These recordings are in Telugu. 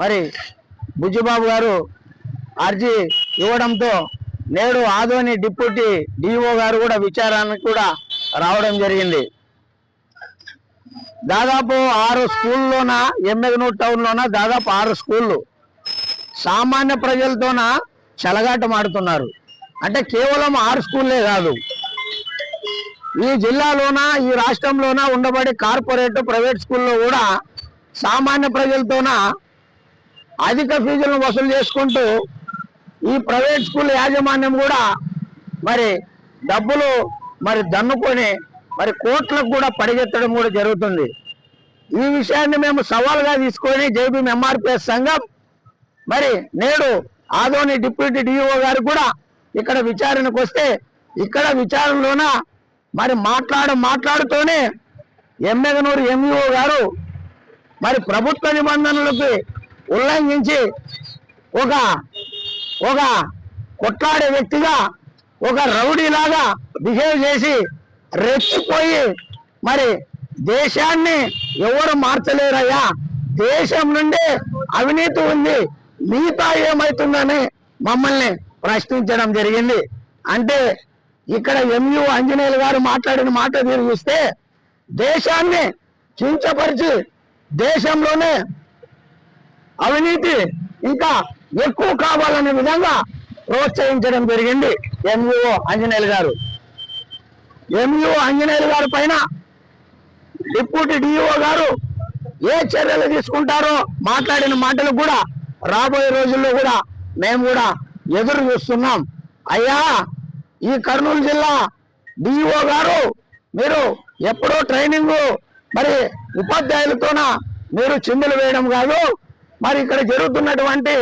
మరి బుజ్జిబాబు గారు అర్జీ ఇవ్వడంతో నేడు ఆదోని డిప్యూటీ డిఓ గారు కూడా విచారానికి కూడా రావడం జరిగింది. దాదాపు ఆరు స్కూల్లోన ఎమ్మెగనూరు టౌన్లోన దాదాపు ఆరు స్కూళ్ళు సామాన్య ప్రజలతోన చెలగాటమాడుతున్నారు అంటే కేవలం ఆరు స్కూల్లే కాదు. ఈ జిల్లాలోన ఈ రాష్ట్రంలోన ఉండబడే కార్పొరేట్ ప్రైవేట్ స్కూల్లో కూడా సామాన్య ప్రజలతోన అధిక ఫీజులను వసూలు చేసుకుంటూ ఈ ప్రైవేట్ స్కూల్ యాజమాన్యం కూడా మరి డబ్బులు మరి దన్నుకొని మరి కోట్లకు కూడా పడిగెత్తడం కూడా జరుగుతుంది. ఈ విషయాన్ని మేము సవాల్గా తీసుకొని జేబీ ఎంఆర్పిఎస్ సంఘం మరి నేడు ఆదోని డిప్యూటీ డిఓ గారు కూడా ఇక్కడ విచారణకు వస్తే ఇక్కడ విచారణలోన మరి మాట్లాడ మాట్లాడుతూనే ఎమ్మెగనూరు ఎంఈఓ గారు మరి ప్రభుత్వ నిబంధనలకి ఉల్లంఘించి ఒక ఒక కొట్లాడే వ్యక్తిగా ఒక రౌడీలాగా బిహేవ్ చేసి రెచ్చిపోయి మరి దేశాన్ని ఎవరు మార్చలేరయ్యా? దేశం నుండి అవినీతి ఉంది. మిగతా ఏమవుతుందని మమ్మల్ని ప్రశ్నించడం జరిగింది. అంటే ఇక్కడ ఎంయు ఆంజనేయులు గారు మాట్లాడిన మాట మీరు చూస్తే దేశాన్ని కించపరిచి దేశంలోనే అవినీతి ఇంకా ఎక్కువ కావాలనే విధంగా ప్రోత్సహించడం జరిగింది ఎంఈఓ ఆంజనేయులు గారు. ఎంఈఓ ఆంజనేయులు గారి పైన డిప్యూటీ డిఓ గారు ఏ చర్యలు తీసుకుంటారో మాట్లాడిన మాటలు కూడా రాబోయే రోజుల్లో కూడా మేము కూడా ఎదురు చూస్తున్నాం. అయ్యా ఈ కర్నూలు జిల్లా డిఓ గారు మీరు ఎప్పుడో ట్రైనింగ్ మరి ఉపాధ్యాయులతోన మీరు చిందులు వేయడం కాదు మరి ఇక్కడ జరుగుతున్నటువంటి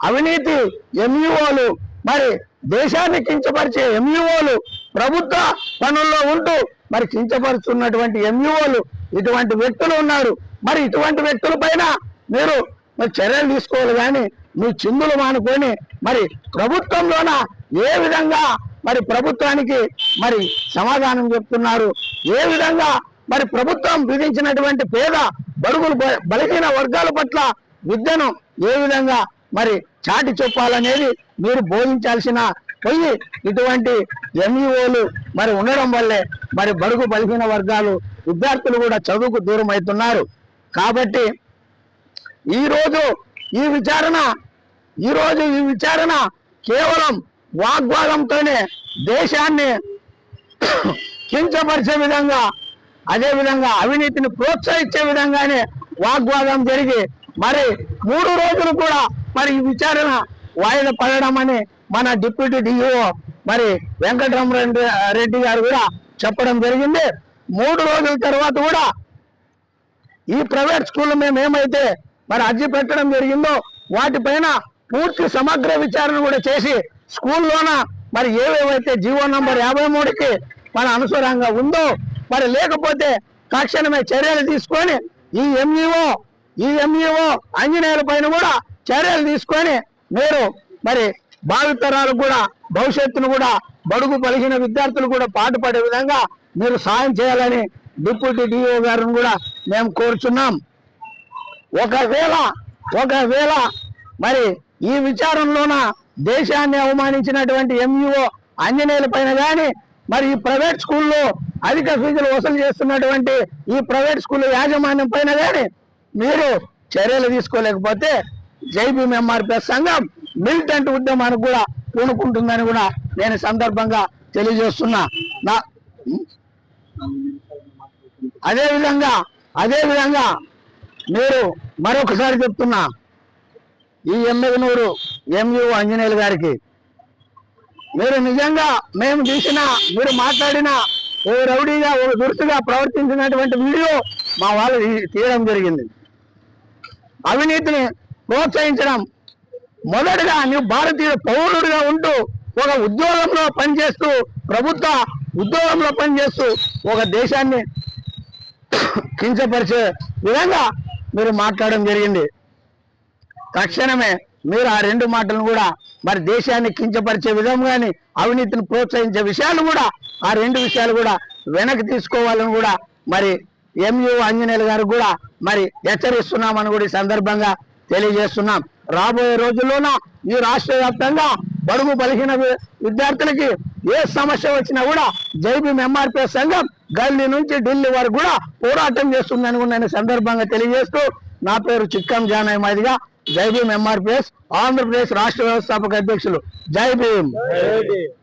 అవినీతి ఎంఈఓలు మరి దేశాన్ని కించపరిచే ఎంఈఓలు ప్రభుత్వ పనుల్లో ఉంటూ మరి కించపరుచున్నటువంటి ఎంఈఓలు ఇటువంటి వ్యక్తులు ఉన్నారు. మరి ఇటువంటి వ్యక్తుల పైన మీరు మరి చర్యలు తీసుకోవాలి కానీ మీ చిందులు మానుకొని మరి ప్రభుత్వంలోన ఏ విధంగా మరి ప్రభుత్వానికి మరి సమాధానం చెప్తున్నారు? ఏ విధంగా మరి ప్రభుత్వం విధించినటువంటి పేద బడుగులు బ- బలహీన వర్గాల పట్ల విద్యను ఏ విధంగా మరి చాటి చెప్పాలనేది మీరు బోధించాల్సిన పోయి ఇటువంటి ఎంఈఓలు మరి ఉండడం వల్లే మరి బడుగు బలహీన వర్గాలు విద్యార్థులు కూడా చదువుకు దూరం అవుతున్నారు కాబట్టి ఈ రోజు ఈ విచారణ ఈ రోజు ఈ విచారణ కేవలం వాగ్వాదంతోనే దేశాన్ని కించపరిచే విధంగా అదే విధంగా అవినీతిని ప్రోత్సహించే విధంగానే వాగ్వాదం జరిగి మరి మూడు రోజులు కూడా మరి ఈ విచారణ వాయిదా పడడం అని మన డిప్యూటీ డిఓ మరి వెంకటరామరెడ్డి రెడ్డి గారు కూడా చెప్పడం జరిగింది. మూడు రోజుల తర్వాత కూడా ఈ ప్రైవేట్ స్కూల్ మేము ఏమైతే మరి అర్జీ పెట్టడం జరిగిందో వాటిపైన పూర్తి సమగ్ర విచారణ కూడా చేసి స్కూల్లోన మరి ఏవేవైతే జీవో నంబర్ యాభై మూడుకి మన అనుసరంగా ఉందో మరి లేకపోతే తక్షణమే చర్యలు తీసుకొని ఈ ఎంఈఓ ఈ ఎంఈఓ ఆంజనేయుల పైన కూడా చర్యలు తీసుకొని మీరు మరి భావితరాలకు కూడా భవిష్యత్తును కూడా బడుగు పలిగిన విద్యార్థులు కూడా పాటుపడే విధంగా మీరు సాయం చేయాలని డిప్యూటీ డిఓ గారిని కూడా మేము కోరుచున్నాం. ఒకవేళ ఒకవేళ మరి ఈ విచారంలోన దేశాన్ని అవమానించినటువంటి ఎంఈఓ ఆంజనేయుల పైన కానీ మరి ఈ ప్రైవేట్ స్కూల్లో అధిక ఫీజులు వసూలు చేస్తున్నటువంటి ఈ ప్రైవేట్ స్కూల్ యాజమాన్యం పైన కానీ మీరు చర్యలు తీసుకోలేకపోతే జైబీ ఎంఆర్పిఎస్ సంఘం మిలిటెంట్ ఉద్యమానికి కూడా పూనుకుంటుందని కూడా నేను సందర్భంగా తెలియజేస్తున్నా. నా అదేవిధంగా అదేవిధంగా మీరు మరొకసారి చెప్తున్నా ఈ ఎమ్మెగనూరు ఎంయూ ఆంజనేయులు గారికి మీరు నిజంగా మేము తీసిన మీరు మాట్లాడిన ఓ రౌడీగా ఓ ప్రవర్తించినటువంటి వీడియో మా వాళ్ళు తీయడం జరిగింది. అవినీతిని ప్రోత్సహించడం. మొదటగా నువ్వు భారతీయ పౌరుడిగా ఉంటూ ఒక ఉద్యోగంలో పనిచేస్తూ ప్రభుత్వ ఉద్యోగంలో పనిచేస్తూ ఒక దేశాన్ని కించపరిచే విధంగా మీరు మాట్లాడడం జరిగింది. తక్షణమే మీరు ఆ రెండు మాటలను కూడా మరి దేశాన్ని కించపరిచే విధంగాని అవినీతిని ప్రోత్సహించే విషయాలు కూడా ఆ రెండు విషయాలు కూడా వెనక్కి తీసుకోవాలని కూడా మరి ఎంయు ఆంజనేయులు గారు కూడా మరి హెచ్చరిస్తున్నామని కూడా ఈ సందర్భంగా తెలియజేస్తున్నాం. రాబోయే రోజుల్లోన ఈ రాష్ట్ర వ్యాప్తంగా బడుగు బలహీన విద్యార్థులకి ఏ సమస్య వచ్చినా కూడా జైబీఎం ఎంఆర్పీ సంఘం గల్లీ నుంచి ఢిల్లీ వరకు కూడా పోరాటం చేస్తుందని కూడా నేను సందర్భంగా తెలియజేస్తూ నా పేరు చిక్కం జానయ్య మాదిగా జై భీమ్ ఎంఆర్పిఎస్ ఆంధ్రప్రదేశ్ రాష్ట్ర వ్యవస్థాపక అధ్యక్షులు. జై భీమ్.